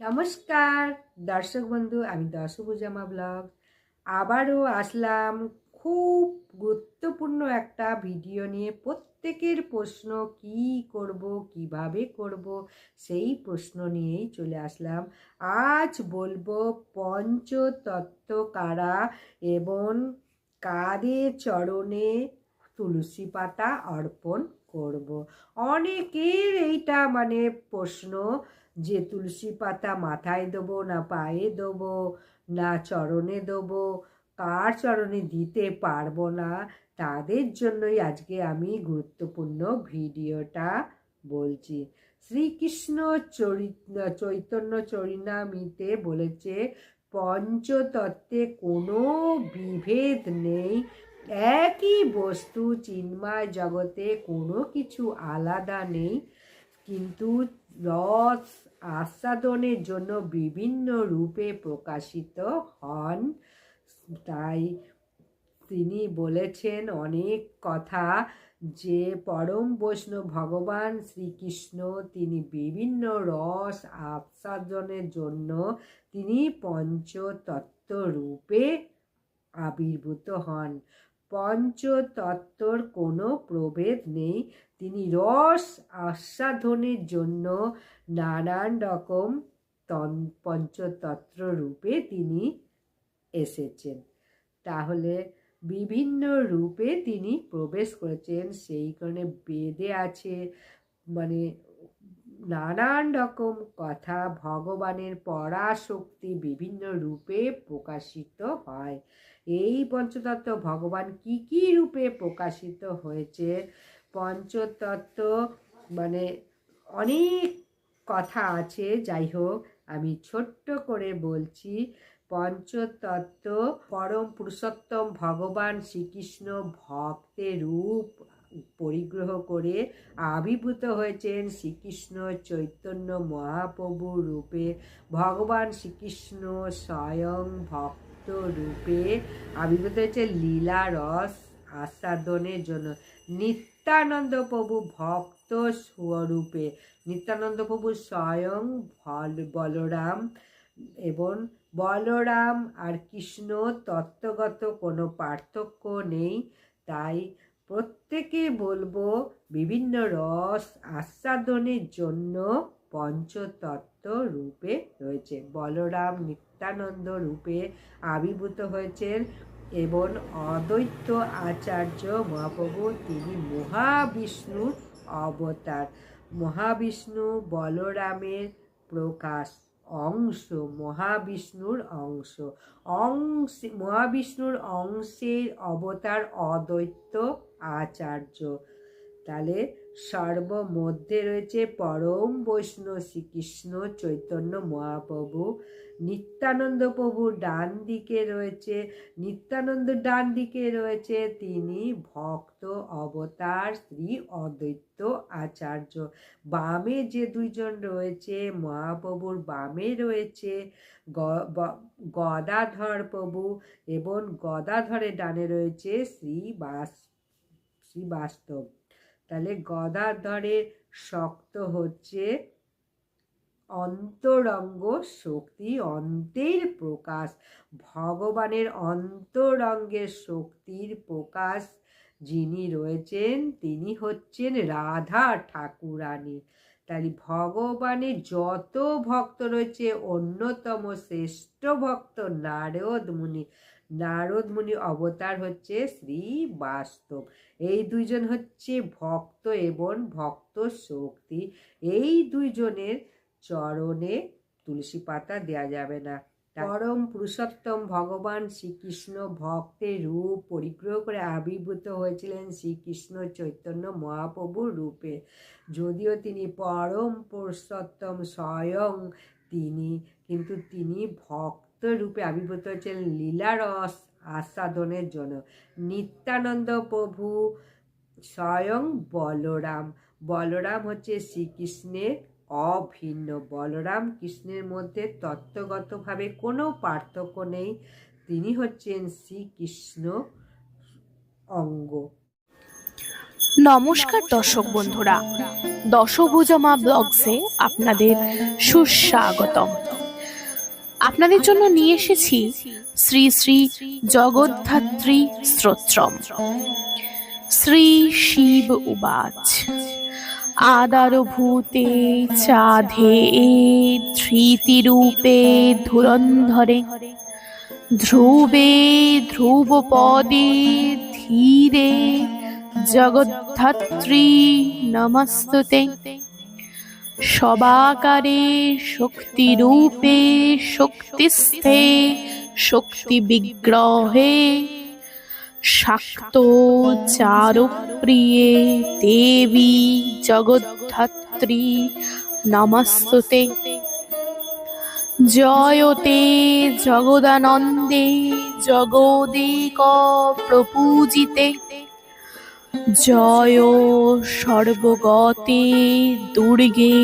নমস্কার, দর্শক বন্ধু, আমি দশভুজামা ব্লগ। আবারও আসলাম খুব গুরুত্বপূর্ণ একটা ভিডিও নিয়ে। প্রত্যেকের প্রশ্ন, কি করব, কীভাবে করব, সেই প্রশ্ন নিয়েই চলে আসলাম। আজ বলব পঞ্চতত্ত্ব কারা এবং কাদের চরণে তুলসী পাতা অর্পণ করব। অনেকের এইটা মানে প্রশ্ন যে তুলসী পাতা মাথায় দেবো, না পায়ে দেবো, না চরণে দেবো, কার চরণে দিতে পারব না, তাদের জন্যই আজকে আমি গুরুত্বপূর্ণ ভিডিওটা বলছি। শ্রীকৃষ্ণ চৈতন্য চরিনামিতে বলেছে, পঞ্চতত্ত্বে কোনো বিভেদ নেই, একই বস্তু চিন্ময় জগতে কোনো কিছু আলাদা নেই, কিন্তু রস আস্বাদনের জন্য বিভিন্ন রূপে প্রকাশিত হন। তাই তিনি বলেছেন, অনেক কথা যে পরম বৈষ্ণব ভগবান শ্রীকৃষ্ণ, তিনি বিভিন্ন রস আস্বাদনের জন্য তিনি পঞ্চতত্ত্ব রূপে আবির্ভূত হন। পঞ্চতত্ত্বর কোনো প্রভেদ নেই। তিনি রস আস্বাদনের জন্য নানান রকম পঞ্চতত্ত্ব রূপে তিনি এসেছেন। তাহলে বিভিন্ন রূপে তিনি প্রবেশ করেছেন। সেই কারণে বেদে আছে মানে নানান রকম কথা ভগবানের পরাশক্তি বিভিন্ন রূপে প্রকাশিত হয়। এই পঞ্চতত্ত্ব ভগবান কি কি রূপে প্রকাশিত হয়েছে? পঞ্চতত্ত্ব মানে অনেক কথা আছে, যাই হোক, আমি ছোট্ট করে বলছি। পঞ্চতত্ত্ব পরম পুরুষোত্তম ভগবান শ্রীকৃষ্ণ ভক্তের রূপ পরিগ্রহ করে আবির্ভূত হয়েছেন শ্রীকৃষ্ণ চৈতন্য মহাপ্রভু রূপে। ভগবান শ্রীকৃষ্ণ স্বয়ং ভক্ত রূপে আবির্ভূত হয়েছে লীলা, রস আস্বাদনের জন্য। নিত্যানন্দ প্রভু ভক্ত স্বরূপে। নিত্যানন্দ প্রভু স্বয়ং বলরাম এবং বলরাম আর কৃষ্ণ তত্ত্বগত কোনো পার্থক্য নেই। তাই প্রত্যেকে বলব, বিভিন্ন রস আস্বাদনের জন্য পঞ্চতত্ত্ব রূপে রয়েছে। বলরাম নিত্যানন্দ রূপে আবির্ভূত হয়েছেন এবং অদ্বৈত আচার্য মহাপ্রভু, তিনি মহাবিষ্ণুর অবতার। মহাবিষ্ণু বলরামের প্রকাশ অংশ, মহাবিষ্ণুর অংশ। অংশ, মহাবিষ্ণুর অংশের অবতার অদ্বৈত আচার্য। তাহলে সর্বমধ্যে রয়েছে পরম বৈষ্ণব শ্রীকৃষ্ণ চৈতন্য মহাপ্রভু, নিত্যানন্দ প্রভু ডান দিকে রয়েছে, নিত্যানন্দ ডান দিকে রয়েছে তিনি ভক্ত, অবতার, শ্রী অদ্বৈত আচার্য। বামে যে দুইজন রয়েছে, মহাপ্রভুর বামে রয়েছে গদাধর প্রভু এবং গদাধরের ডানে রয়েছে শ্রী বাস, শ্রী বাস্তব। তাহলে গদাধরের শক্ত হচ্ছে অন্তরঙ্গ শক্তি, অন্তের প্রকাশ। ভগবানের অন্তরঙ্গের শক্তির প্রকাশ যিনি রয়েছেন, তিনি হচ্ছেন রাধা ঠাকুরানী। তাই ভগবানের যত ভক্ত রয়েছে, অন্যতম শ্রেষ্ঠ ভক্ত নারদ মুনি। নারদ মুনি অবতার হচ্ছে শ্রী বাস্তব। এই দুইজন হচ্ছে ভক্ত এবং ভক্ত শক্তি। এই দুইজনের চরণে তুলসী পাতা দেয়া যাবে না। পরম পুরুষোত্তম ভগবান শ্রীকৃষ্ণ ভক্তের রূপ পরিগ্রহ করে আবির্ভূত হয়েছিলেন শ্রীকৃষ্ণ চৈতন্য মহাপ্রভুর রূপে। যদিও তিনি পরম পুরুষোত্তম স্বয়ং তিনি কিন্তু তিনি ভক্ত রূপে আবির্ভূত হয়েছিলেন লীলারস আস্বাদনের জন্য। নিত্যানন্দ প্রভু স্বয়ং বলরাম। বলরাম হচ্ছে শ্রীকৃষ্ণের অভিন্ন। বলরাম কৃষ্ণের মধ্যে তত্ত্বগতভাবে কোনো পার্থক্য নেই। তিনি হচ্ছেন শ্রীকৃষ্ণ অঙ্গ। নমস্কার দর্শক বন্ধুরা। দশভুজমা ব্লগসে আপনাদের সুস্বাগতম। আপনাদের জন্য নিয়ে এসেছি শ্রী শ্রী জগদ্ধাত্রী স্তোত্রম। শ্রী শিব উবাচ। আদারভূতে চাধে ধৃতিরূপে ধুরন্ধরে। ধ্রুবে ধ্রুবপদে ধীরে জগদ্ধাত্রী নমস্তুতে। সবাকারে শক্তিরূপে শক্তিস্থে শক্তি বিগ্রহে শাক্ত চারুপ্রিয়ে দেবী জগদ্ধাত্রী নমস্তুতে। জয়তে জগদানন্দে জগদেক প্রপূজিতে জয় সর্বগতে দুর্গে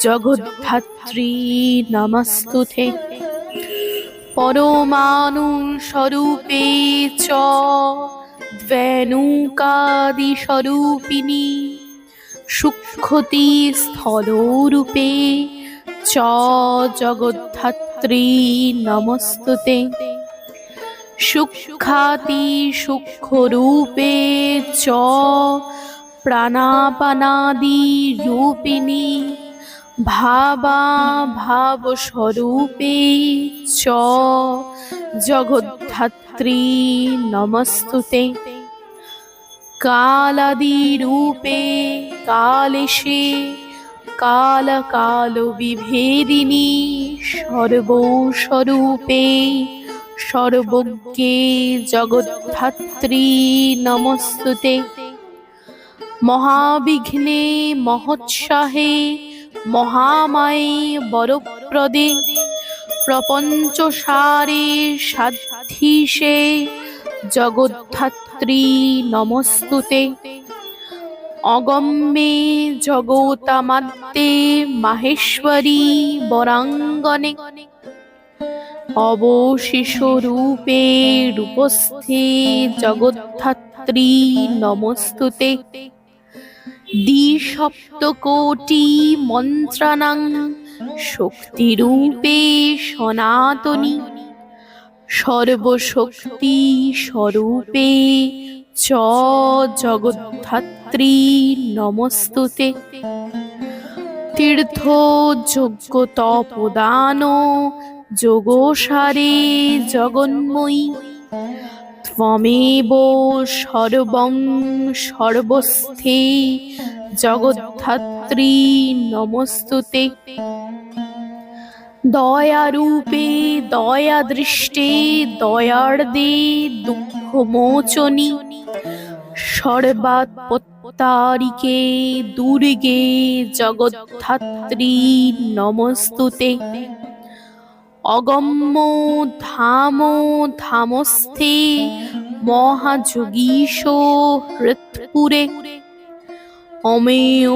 জগদ্ধাত্রী নমস্তুতে। পরমাণু স্বরূপে চ দ্বেনুকাদি স্বরূপিণী সূক্ষতি স্থলরূপে চ জগদ্ধাত্রী নমস্তুতে। সূক্ষাতি সূক্ষ্মরূপে চ প্রাণাপানাদি রূপিণী ভাবা ভাবস্বরূপে চ জগদ্ধাত্রী নমস্তুতে। কালাদিরূপে কালেশে কালকাল বিভেদিনী সর্বস্বরূপে সর্বজ্ঞে জগদ্ধাত্রী নমস্তুতে। মহাবিঘ্নে মহোৎসাহে মহামায়ে বরপ্রদে। প্রপঞ্চসারে সাধ্যিষে জগদ্ধাত্রী নমস্তুতে। অগম্যে জগতামাত্মে মাহেশ্বরী বরাঙ্গনে। অবশেষরূপে রূপস্থে জগদ্ধাত্রী নমস্তুতে। দ্বিসপ্তকোটি মন্ত্রাণাং শক্তিরূপে সনাতনী। সর্বশক্তি স্বরূপে চ জগদ্ধাত্রী নমস্তুতে। তীর্থ যোগ্য তপদান যোগসারে জগন্ময়ী। ত্বমেব সর্বং সর্বস্থে জগদ্ধাত্রী নমস্তুতে। দয়ারূপে দয়াদৃষ্টে দয়ার্দে দুঃখমোচনী। সর্বাত্মত্তারিকে দুর্গে জগদ্ধাত্রী নমস্তুতে। অগম্য ধাম ধামস্থে মহাযোগীশ হৃৎপুরে। অমেয়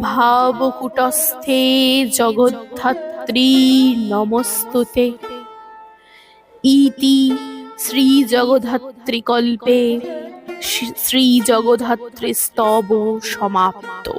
ভাবকুটস্থে জগদ্ধাত্রী নমস্তুতে। ইতি শ্রী জগদ্ধাত্রী কল্পে শ্রী জগদ্ধাত্রী স্তব সমাপ্ত।